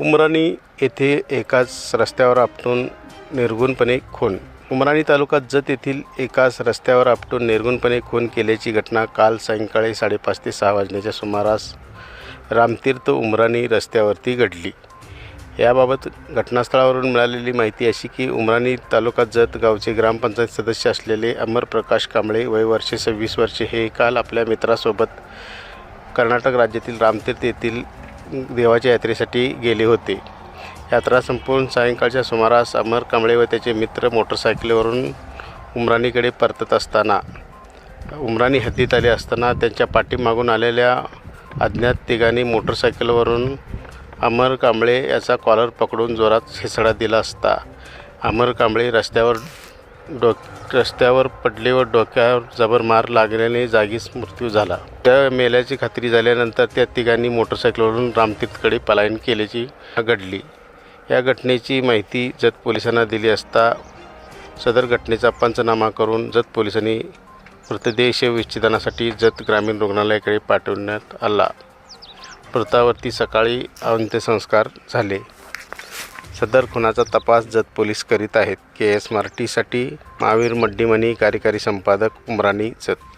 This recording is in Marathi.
उमराणी येथे एकाच रस्त्यावर आपटून निर्गुणपणे खून. उमराणी तालुका जत येथील एकाच रस्त्यावर आपटून निर्गुणपणे खून केल्याची घटना काल सायंकाळी साडेपाच ते सहा वाजण्याच्या सुमारास रामतीर्थ उमराणी रस्त्यावरती घडली. याबाबत घटनास्थळावरून मिळालेली माहिती अशी की उमराणी तालुका जत गावचे ग्रामपंचायत सदस्य असलेले अमर प्रकाश कांबळे वय वर्षे सव्वीस वर्षे हे काल आपल्या मित्रासोबत कर्नाटक राज्यातील रामतीर्थ येथील देवाच्या यात्रेसाठी गेले होते. यात्रा संपून सायंकाळच्या सुमारास अमर कांबळे व त्याचे मित्र मोटरसायकलीवरून उमराणीकडे परतत असताना उमराणी हद्दीत आले असताना त्यांच्या पाठीमागून आलेल्या अज्ञात तिघांनी मोटरसायकलवरून अमर कांबळे याचा कॉलर पकडून जोरात हिसडा दिला असता. अमर कांबळे रस्त्यावर डोक रस्त्यावर पडले व डोक्यावर जबर मार लागल्याने जागीच मृत्यू झाला. त्या मेल्याची खात्री झाल्यानंतर त्या तिघांनी मोटरसायकलवरून रामतीर्थकडे पलायन केल्याची घडली. या घटनेची माहिती जत पोलिसांना दिली असता सदर घटनेचा पंचनामा करून जत पोलिसांनी मृतदेह शवविच्छेदनासाठी जत ग्रामीण रुग्णालयाकडे पाठवण्यात आला. मृतावरती सकाळी अंत्यसंस्कार झाले. सदर खुनाचा तपास जत पोलीस करीत आहेत. के एस मार्टीसाठी महावीर मड्डीमणी कार्यकारी संपादक उमराणी जत.